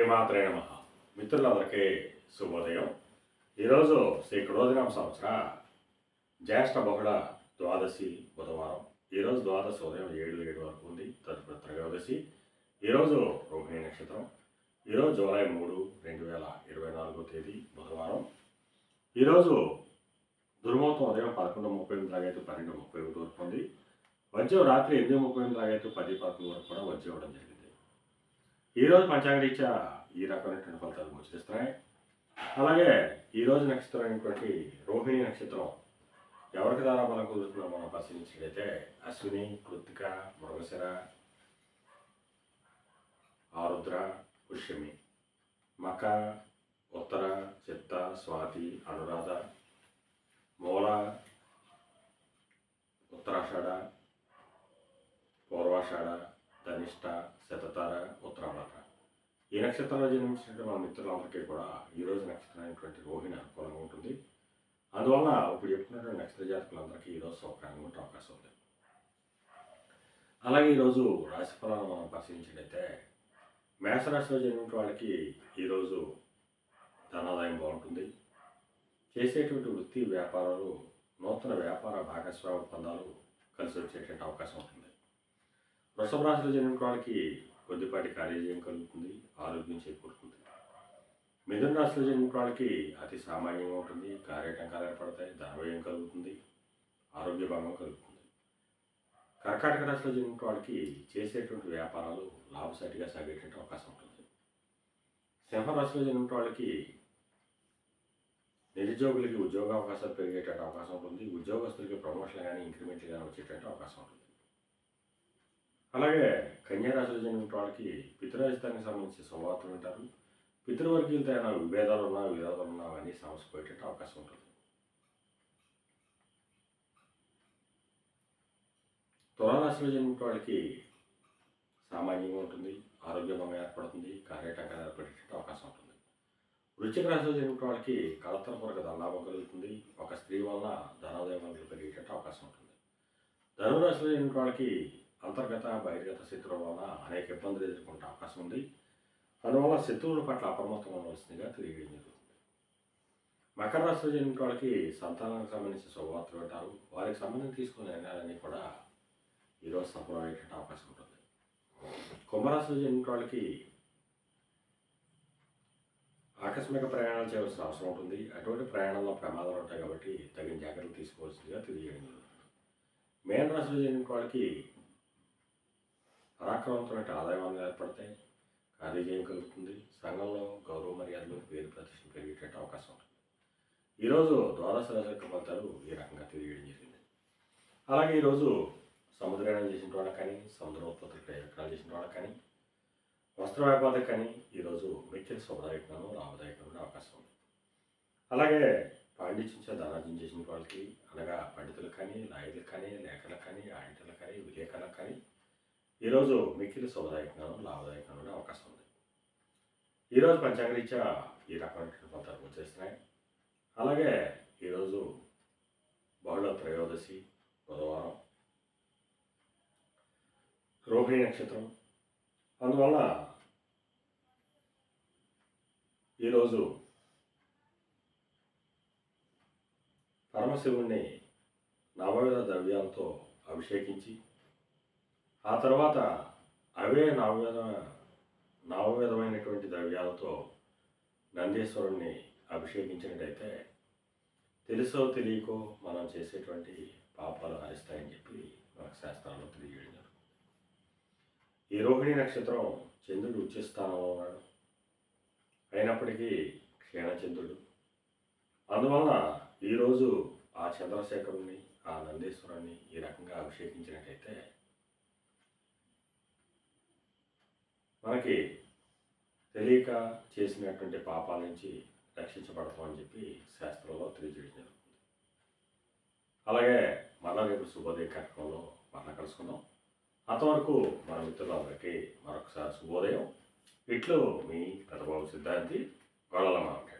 శ్రీమాత్రే నమ. మిత్రులందరికీ శుభోదయం. ఈరోజు శ్రీ క్రోధినామ సంవత్సర జ్యేష్ఠ బహుళ ద్వాదశి బుధవారం. ఈరోజు ద్వాదశి ఉదయం ఏడు ఏడు వరకు ఉంది తదుపరి త్రయోదశి. ఈరోజు రోహిణి నక్షత్రం. ఈరోజు జూలై మూడు రెండు వేల ఇరవై నాలుగో తేదీ బుధవారం. ఈరోజు దుర్మూర్తం ఉదయం పదకొండు ముప్పై ఎనిమిది లాగైతే పన్నెండు ముప్పై ఒకటి వరకు ఉంది. వజ్రం రాత్రి ఎనిమిది ముప్పై ఎనిమిది లాగైతే పది పదకొండు వరకు కూడా వచ్చి ఇవ్వడం జరిగింది. ఈరోజు పంచాంగరీత్యా ఈ రకమైనటువంటి ఫలితాలు గోచరిస్తున్నాయి అలాగే ఈరోజు నక్షత్రం అయినటువంటి రోహిణి నక్షత్రం ఎవరికి ద్వారా బలం కుదురుతుందో మనం పరిశీలించినట్లయితే అశ్విని కృత్తిక మృగశిర ఆరుద్ర పుష్యమి మక ఉత్తర చిత్త స్వాతి అనురాధ మూల ఉత్తరాషాఢ పూర్వాషాఢ ధనిష్ట శతతార ఉత్తరాభాద్ర ఈ నక్షత్రంలో జన్మించినటువంటి మన మిత్రులందరికీ కూడా ఈ రోజు నక్షత్రం అయినటువంటి రోహిణి అనుకూలంగా ఉంటుంది. అందువలన ఇప్పుడు చెప్పుకున్నటువంటి నక్షత్ర జాతకులందరికీ ఈరోజు సౌకర్యంగా ఉండే అవకాశం ఉంది. అలాగే ఈరోజు రాశి ఫలాలను మనం పరిశీలించినట్టయితే మేషరాశిలో జన్మించిన వాళ్ళకి ఈరోజు ధనాదాయం బాగుంటుంది. చేసేటువంటి వృత్తి వ్యాపారాలు నూతన వ్యాపార భాగస్వామ్య ఒప్పందాలు కలిసి వచ్చేటువంటి అవకాశం ఉంటుంది. వృషభ రాశిలో జరిగిన వాళ్ళకి కొద్దిపాటి కార్యజయం కలుగుతుంది ఆరోగ్యం చేకూరుతుంది. మిథున రాశిలో జరిగిన వాళ్ళకి అతి సామాన్యంగా ఉంటుంది కార్యటంకాలు ఏర్పడతాయి ధనవ్యయం కలుగుతుంది ఆరోగ్య భంగం కలుగుతుంది. కర్కాటక రాశిలో జరిగిన వాళ్ళకి చేసేటువంటి వ్యాపారాలు లాభసాటిగా సాగేటువంటి అవకాశం ఉంటుంది. సింహరాశిలో జరిగిన వాళ్ళకి నిరుద్యోగులకి ఉద్యోగ అవకాశాలు పెరిగేటువంటి అవకాశం ఉంటుంది ఉద్యోగస్తులకి ప్రమోషన్ కానీ ఇంక్రిమెంట్లు కానీ వచ్చేటువంటి అవకాశం ఉంటుంది. అలాగే కన్యా రాశిలో జన్మించిన వాళ్ళకి పితృరాజితానికి సంబంధించి శుభవార్తలు ఉంటారు. పితృవర్గీయులతో ఏమైనా విభేదాలు ఉన్నా విరోధాలు ఉన్నా అవన్నీ సమస్య పోయేటట్టు అవకాశం ఉంటుంది. తులారాశిలో జన్మించిన వాళ్ళకి సామాన్యంగా ఉంటుంది ఆరోగ్యభంగా ఏర్పడుతుంది కార్యటంగా ఏర్పడేటట్టు అవకాశం ఉంటుంది. వృశ్చిక రాశిలో జన్మించిన వాళ్ళకి కలతరపూర్వక ధనలాభం కలుగుతుంది ఒక స్త్రీ వల్ల ధనోదయ పనులు పెరిగేటట్టు అవకాశం ఉంటుంది. ధనురాశిలో జన్మించిన వాళ్ళకి అంతర్గత బహిర్గత శత్రువుల వల్ల అనేక ఇబ్బందులు ఎదుర్కొంటే అవకాశం ఉంది. అందువల్ల శత్రువుల పట్ల అప్రమత్తం ఉండవలసిందిగా తెలియజేయడం జరుగుతుంది. మకర రాశిలో జన్మించిన వాళ్ళకి సంతానానికి సంబంధించిన శుభవార్తలు వింటారు. వారికి సంబంధించి తీసుకునే నిర్ణయాలన్నీ కూడా ఈరోజు సఫలమయ్యేటువంటి అవకాశం ఉంటుంది. కుంభరాశిలో జన్మించిన వాళ్ళకి ఆకస్మిక ప్రయాణాలు చేయవలసిన అవసరం ఉంటుంది. అటువంటి ప్రయాణంలో ప్రమాదాలు ఉంటాయి కాబట్టి తగిన జాగ్రత్తలు తీసుకోవాల్సిందిగా తెలియజేయడం జరుగుతుంది. మేన రాశిలో జన్మించిన వాళ్ళకి పరాక్రమంతో ఆదాయాలు ఏర్పడతాయి. కార్యజయం కలుగుతుంది? సంఘంలో గౌరవ మర్యాదలు పేరు ప్రతిష్టలు పెరిగేటట్టు అవకాశం ఉంటుంది. ఈరోజు ద్వాదశ రాశి యొక్క ఫలితాలు ఈ రకంగా తెలియడం జరిగింది. అలాగే ఈరోజు సముద్రయానం చేసిన వాళ్ళకి కానీ సముద్ర ఉత్పత్తి ప్రయత్నాలు చేసిన వాళ్ళకి కానీ వస్త్ర వ్యాపారాలకు కానీ ఈరోజు మిక్కిలి శుభదాయకంగాను లాభదాయకమైన అవకాశం ఉంది. అలాగే పాండిత్యం ధనార్జన చేసిన వాళ్ళకి అనగా పండితులకు కానీ లాయర్లకు కానీ లేఖలకు కానీ ఆడిటర్లకు కానీ విలేకరులకు కానీ ఈరోజు మిక్కిలి శుభదాయకంగాను లాభదాయకంగా అవకాశం ఉంది. ఈరోజు పంచాంగరీత్యా ఈ రకమైన ఫలితాలు వచ్చేస్తున్నాయి. అలాగే ఈరోజు బహుళ త్రయోదశి బుధవారం రోహిణి నక్షత్రం. అందువల్ల ఈరోజు పరమశివుణ్ణి నవవిధ ద్రవ్యాలతో అభిషేకించి ఆ తర్వాత అవే నవవిధ నవవిధమైనటువంటి ద్రవ్యాలతో నందీశ్వరుణ్ణి అభిషేకించినట్టయితే తెలుసో తెలియకో మనం చేసేటువంటి పాపాలు హరిస్తాయని చెప్పి మనకు శాస్త్రాల్లో తెలియజేయడం జరుగుతుంది. ఈ రోహిణి నక్షత్రం చంద్రుడు ఉచ్చస్థానంలో ఉన్నాడు. అయినప్పటికీ క్షీణచంద్రుడు అందువలన ఈరోజు ఆ చంద్రశేఖరుణ్ణి ఆ నందీశ్వరుణ్ణి ఈ రకంగా అభిషేకించినట్టయితే మనకి తెలియక చేసినటువంటి పాపాల నుంచి రక్షించబడతామని చెప్పి శాస్త్రంలో తెలియజేయడం జరుగుతుంది. అలాగే మరలా రేపు శుభోదయ కార్యక్రమంలో మరలా కలుసుకుందాం. అంతవరకు మన మిత్రులందరికీ మరొకసారి శుభోదయం. ఇట్లు మీ పెద్దబాబు సిద్ధాంతి గొడవల మాట్లాడు